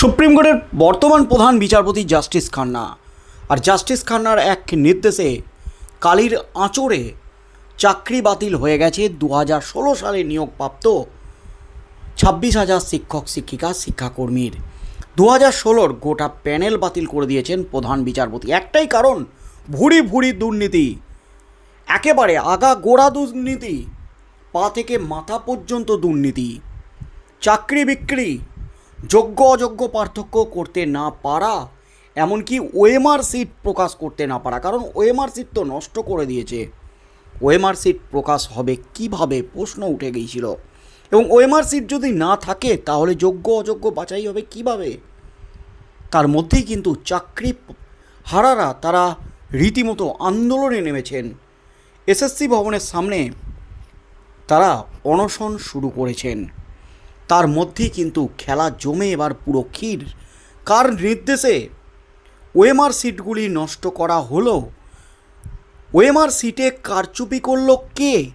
Supreme কোর্টের বর্তমান প্রধান বিচারপতি জাস্টিস খান্না। আর জাস্টিস খান্নার এক নির্দেশে কালির আঁচড়ে চাকরি বাতিল হয়ে গেছে দু ষোলো সালে নিয়োগপ্রাপ্ত ছাব্বিশ হাজার শিক্ষক, শিক্ষিকা, শিক্ষাকর্মীর। দু হাজার ষোলোর গোটা প্যানেল বাতিল করে দিয়েছেন প্রধান বিচারপতি। একটাই কারণ ভুরি ভুরি দুর্নীতি। একেবারে আগা গোড়া দুর্নীতি, পা থেকে মাথা পর্যন্ত দুর্নীতি। চাকরি বিক্রি যোগ্য অযোগ্য পার্থক্য করতে না পারা, এমনকি ওএমআর সিট প্রকাশ করতে না পারা, কারণ ওএমআর সিট তো নষ্ট করে দিয়েছে। ওএমআর সিট প্রকাশ হবে কীভাবে প্রশ্ন উঠে গিয়েছিল। এবং ওএমআর সিট যদি না থাকে, তাহলে যোগ্য অযোগ্য বাছাই হবে কীভাবে? তার মধ্যেই কিন্তু চাকরি হারারা তারা রীতিমতো আন্দোলনে নেমেছেন। এসএসসি ভবনের সামনে তারা অনশন শুরু করেছেন। তার মধ্যেই কিন্তু খেলা জমে এবার পুরো ক্ষীর। কার নির্দেশে? ওয়েমার সিটগুলি নষ্ট করা হলো। ওয়েমার সিটে কারচুপি করল কে?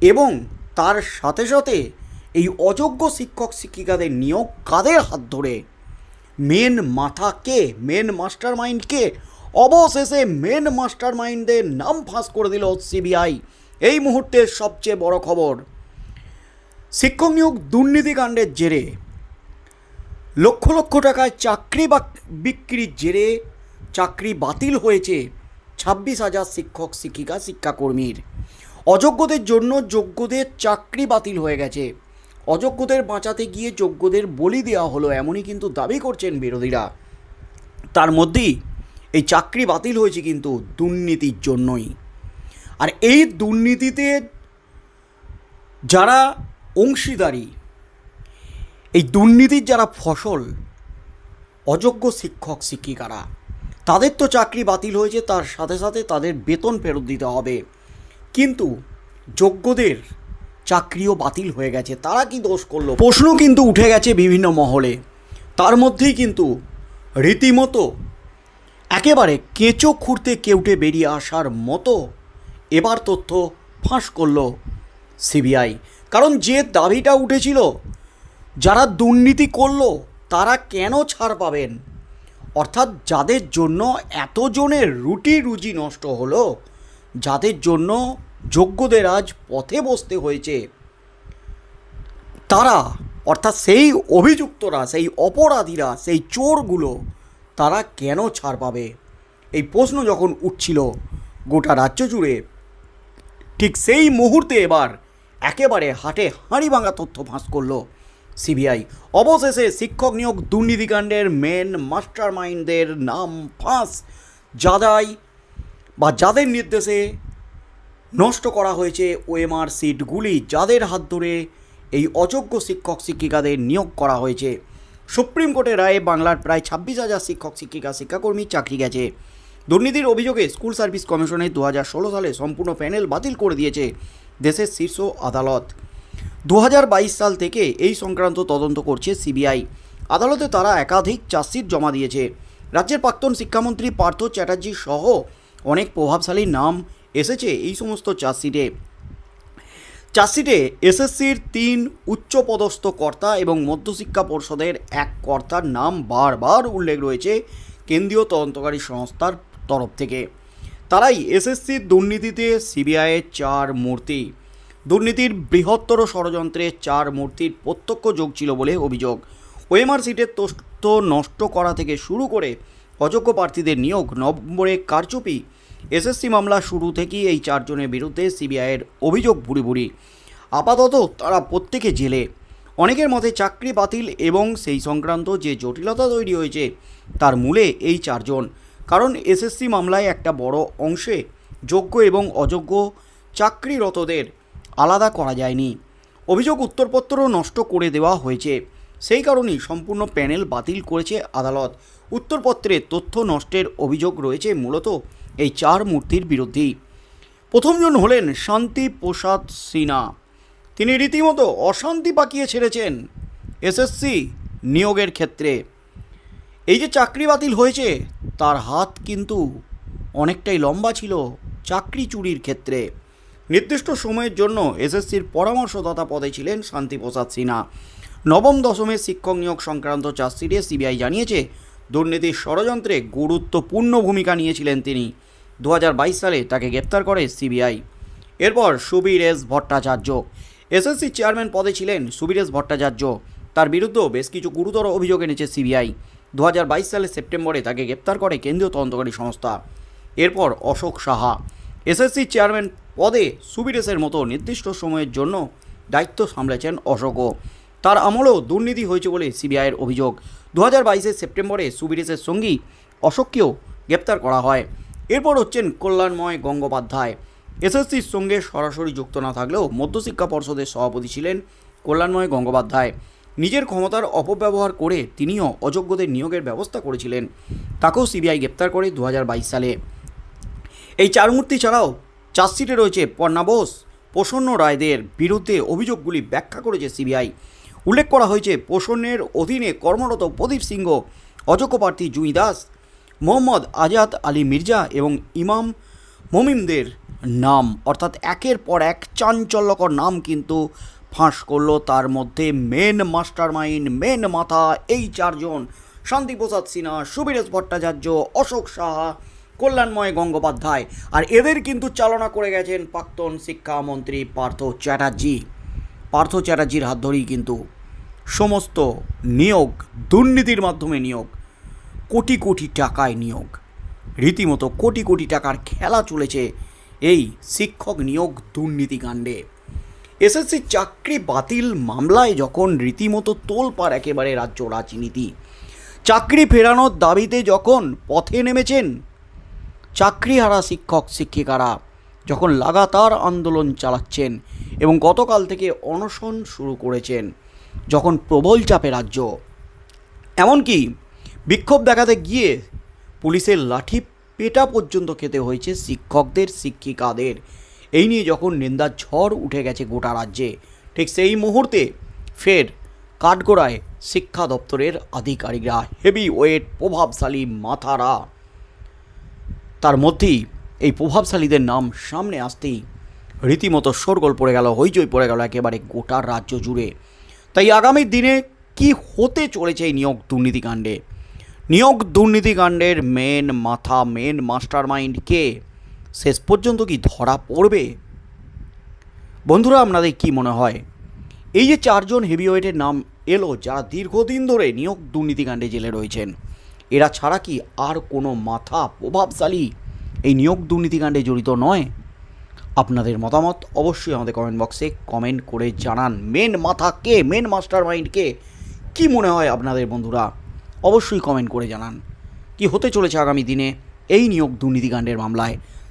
এবং তার সাথে সাথে এই অযোগ্য শিক্ষক শিক্ষিকাদের নিয়োগ কাদের হাত ধরে? মেন মাথা কে? মেন মাস্টার মাইন্ড কে? অবশেষে মেন মাস্টার মাইন্ডদের নাম ফাঁস করে দিল সিবিআই। এই মুহূর্তের সবচেয়ে বড় খবর শিক্ষক নিয়োগ দুর্নীতিকাণ্ডের জেরে। লক্ষ লক্ষ টাকায় চাকরি বা বিক্রির জেরে চাকরি বাতিল হয়েছে ছাব্বিশ হাজার শিক্ষক, শিক্ষিকা, শিক্ষাকর্মীর। অযোগ্যদের জন্য যোগ্যদের চাকরি বাতিল হয়ে গেছে। অযোগ্যদের বাঁচাতে গিয়ে যোগ্যদের বলি দেওয়া হলো এমনই কিন্তু দাবি করছেন বিরোধীরা। তার মধ্যেই এই চাকরি বাতিল হয়েছে কিন্তু দুর্নীতির জন্যই। আর এই দুর্নীতিতে যারা অংশীদারি। এই দুর্নীতির যারা ফসল, অযোগ্য শিক্ষক, শিক্ষিকারা, তাদের তো চাকরি বাতিল হয়েছে, তার সাথে সাথে তাদের বেতন ফেরত দিতে হবে। কিন্তু যোগ্যদের চাকরিও বাতিল হয়ে গেছে, তারা কি দোষ করল? প্রশ্ন কিন্তু উঠে গেছে বিভিন্ন মহলে। তার মধ্যেই কিন্তু রীতিমতো একেবারে কেঁচো খুঁড়তে কেউটে বেরিয়ে আসার মতো এবার তথ্য ফাঁস করল সিবিআই। কারণ যে দাবিটা উঠেছিল, যারা দুর্নীতি করল, তারা কেন ছাড় পাবেন? অর্থাৎ যাদের জন্য এতজনের রুটি রুজি নষ্ট হলো, যাদের জন্য যোগ্যদের আজ পথে বসতে হয়েছে, তারা, অর্থাৎ সেই অভিযুক্তরা, সেই অপরাধীরা, সেই চোরগুলো, তারা কেন ছাড় পাবে? এই প্রশ্ন যখন উঠছিল গোটা রাজ্য জুড়ে, ঠিক সেই মুহূর্তে এবার একেবারে হাটে হাঁড়ি ভাঙা তথ্য ফাঁস করল সিবিআই। অবশেষে শিক্ষক নিয়োগ দুর্নীতিকাণ্ডের মেন মাস্টার মাইন্ডদের নাম ফাঁস। যাদাই বা যাদের নির্দেশে নষ্ট করা হয়েছে ওএমআর সিটগুলি, যাদের হাত ধরে এই অযোগ্য শিক্ষক শিক্ষিকাদের নিয়োগ করা হয়েছে। সুপ্রিম কোর্টের রায়ে বাংলার প্রায় ছাব্বিশ হাজার শিক্ষক শিক্ষিকা, শিক্ষাকর্মী চাকরি গেছে। দুর্নীতির অভিযোগে স্কুল সার্ভিস কমিশনের দু সালে সম্পূর্ণ প্যানেল বাতিল করে দিয়েছে। দেশের শীর্ষ আদালত। দু হাজার বাইশ সাল থেকে এই সংক্রান্ত তদন্ত করছে সিবিআই। আদালতে তারা একাধিক চার্জশিট জমা দিয়েছে। রাজ্যের প্রাক্তন শিক্ষামন্ত্রী পার্থ চ্যাটার্জি সহ অনেক প্রভাবশালী নাম এসেছে এই সমস্ত চার্জশিটে। চার্জশিটে এসএসসির তিন উচ্চপদস্থ কর্তা এবং মধ্যশিক্ষা পর্ষদের এক কর্তার নাম বারবার উল্লেখ রয়েছে কেন্দ্রীয় তদন্তকারী সংস্থার তরফ থেকে। তারাই এসএসসির দুর্নীতিতে সিবিআইয়ের চার মূর্তি। দুর্নীতির বৃহত্তর ষড়যন্ত্রে চার মূর্তির প্রত্যক্ষ যোগ ছিল বলে অভিযোগ। ওএমআর সিটের তথ্য নষ্ট করা থেকে শুরু করে অযোগ্য প্রার্থীদের নিয়োগ নম্বরে কারচুপি। এসএসসি মামলা শুরু থেকেই এই চারজনের বিরুদ্ধে সিবিআইয়ের অভিযোগ ভুরি ভুরি আপাতত তারা প্রত্যেকে জেলে। অনেকের মতে চাকরি বাতিল এবং সেই সংক্রান্ত যে জটিলতা তৈরি হয়েছে, তার মূলে এই চারজন। কারণ এসএসসি মামলায় একটা বড় অংশে যোগ্য এবং অযোগ্য চাকরিরতদের আলাদা করা যায়নি। অভিযোগ উত্তরপত্র নষ্ট করে দেওয়া হয়েছে। সেই কারণেই সম্পূর্ণ প্যানেল বাতিল করেছে আদালত। উত্তরপত্রে তথ্য নষ্টের অভিযোগ রয়েছে মূলত এই চার মূর্তির বিরুদ্ধেই প্রথমজন হলেন শান্তি প্রসাদ সিনহা। তিনি রীতিমতো অশান্তি পাকিয়ে ছেড়েছেন এসএসসি নিয়োগের ক্ষেত্রে। এই যে চাকরি বাতিল হয়েছে, তার হাত কিন্তু অনেকটাই লম্বা ছিল চাকরি চুরির ক্ষেত্রে। নির্দিষ্ট সময়ের জন্য এসএসসির পরামর্শদাতা পদে ছিলেন শান্তিপ্রসাদ সিনহা। নবম দশমের শিক্ষক নিয়োগ সংক্রান্ত চার্জশিটে সিবিআই জানিয়েছে, দুর্নীতির ষড়যন্ত্রে গুরুত্বপূর্ণ ভূমিকা নিয়েছিলেন তিনি। দু হাজার বাইশ সালে তাকে গ্রেপ্তার করে সিবিআই। এরপর Subir S Bhattacharya. SSC chairman পদে ছিলেন সুবীর এস ভট্টাচার্য। তার বিরুদ্ধেও বেশ কিছু গুরুতর অভিযোগ এনেছে সিবিআই। দু হাজার বাইশ সালের সেপ্টেম্বরে তাকে গ্রেপ্তার করে কেন্দ্রীয় তদন্তকারী সংস্থা। এরপর অশোক সাহা, এসএসসি চেয়ারম্যান পদে সুবীরেসের মতো নির্দিষ্ট সময়ের জন্য দায়িত্ব সামলেছেন অশোকও। তার আমলেও দুর্নীতি হয়েছে বলে সিবিআইয়ের অভিযোগ। দু হাজার সেপ্টেম্বরে সুবীরেসের সঙ্গী অশোককেও গ্রেপ্তার করা হয়। এরপর হচ্ছেন কল্যাণময় গঙ্গোপাধ্যায়। এসএসসির সঙ্গে সরাসরি যুক্ত না থাকলেও মধ্যশিক্ষা পর্ষদের সভাপতি ছিলেন কল্যাণময় গঙ্গোপাধ্যায়। নিজের ক্ষমতার অপব্যবহার করে তিনিও অযোগ্যদের নিয়োগের ব্যবস্থা করেছিলেন। তাকেও সিবিআই গ্রেপ্তার করে দু হাজার বাইশ সালে। এই চার মূর্তি ছাড়াও চার্জশিটে রয়েছে পর্ণা বোস, প্রসন্ন রায়দের বিরুদ্ধে অভিযোগগুলি ব্যাখ্যা করেছে সিবিআই। উল্লেখ করা হয়েছে, প্রসন্নের অধীনে কর্মরত প্রদীপ সিংহ অযোগ্য প্রার্থী জুই দাস, মোহাম্মদ আজাদ আলী মির্জা এবং ইমাম মমিমদের নাম। অর্থাৎ একের পর এক চাঞ্চল্যকর নাম কিন্তু ফাঁস করল, তার মধ্যে মেন মাস্টার মাইন্ড মেন মাথা এই চারজন। শান্তিপ্রসাদ সিনহা, সুবীরেশ ভট্টাচার্য, অশোক সাহা, কল্যাণময় গঙ্গোপাধ্যায়। আর এদের কিন্তু চালনা করে গেছেন প্রাক্তন শিক্ষামন্ত্রী পার্থ চ্যাটার্জি। পার্থ চ্যাটার্জির হাত ধরেই কিন্তু সমস্ত নিয়োগ, দুর্নীতির মাধ্যমে নিয়োগ, কোটি কোটি টাকায় নিয়োগ, রীতিমতো কোটি কোটি টাকার খেলা চলেছে এই শিক্ষক নিয়োগ দুর্নীতিকাণ্ডে। এসএসসি চাকরি বাতিল মামলায় যখন রীতিমতো তোলপাড় একেবারে রাজ্য রাজনীতি। চাকরি ফেরানোর দাবিতে যখন পথে নেমেছেন চাকরিহারা শিক্ষক, শিক্ষিকারা, যখন লাগাতার আন্দোলন চালাচ্ছেন এবং গতকাল থেকে অনশন শুরু করেছেন যখন প্রবল চাপে রাজ্য। এমনকি বিক্ষোভ দেখাতে গিয়ে পুলিশের লাঠি পেটা পর্যন্ত খেতে হয়েছে শিক্ষকদের, শিক্ষিকাদের। এই নিয়ে যখন নিন্দার ঝড় উঠে গেছে গোটা রাজ্যে, ঠিক সেই মুহূর্তে ফের কাঠগোড়ায় শিক্ষা দপ্তরের আধিকারিকরা হেভি ওয়েট প্রভাবশালী মাথারা, তার মধ্যেই এই প্রভাবশালীদের নাম সামনে আসতেই রীতিমতো শোরগোল পড়ে গেল, হইচই পড়ে গেল একেবারে গোটা রাজ্য জুড়ে। তাই আগামী দিনে কি হতে চলেছে এই নিয়োগ দুর্নীতিকাণ্ডে? নিয়োগ দুর্নীতিকাণ্ডের মেন মাথা মেন মাস্টার মাইন্ড কে শেষ পর্যন্ত কি ধরা পড়বে? বন্ধুরা, আপনাদের কি মনে হয়? এই যে চারজন হেভিওয়েটের নাম এলো, যারা দীর্ঘদিন ধরে নিয়োগ দুর্নীতিকাণ্ডে জেলে রয়েছেন, এরা ছাড়া কি আর কোনো মাথা প্রভাবশালী এই নিয়োগ দুর্নীতিকাণ্ডে জড়িত নয়? আপনাদের মতামত অবশ্যই আমাদের কমেন্ট বক্সে কমেন্ট করে জানান। মেন মাথা কে? মেন মাস্টার মাইন্ড কে? কী মনে হয় আপনাদের বন্ধুরা? অবশ্যই কমেন্ট করে জানান। কি হতে চলেছে আগামী দিনে এই নিয়োগ দুর্নীতিকাণ্ডের মামলায়?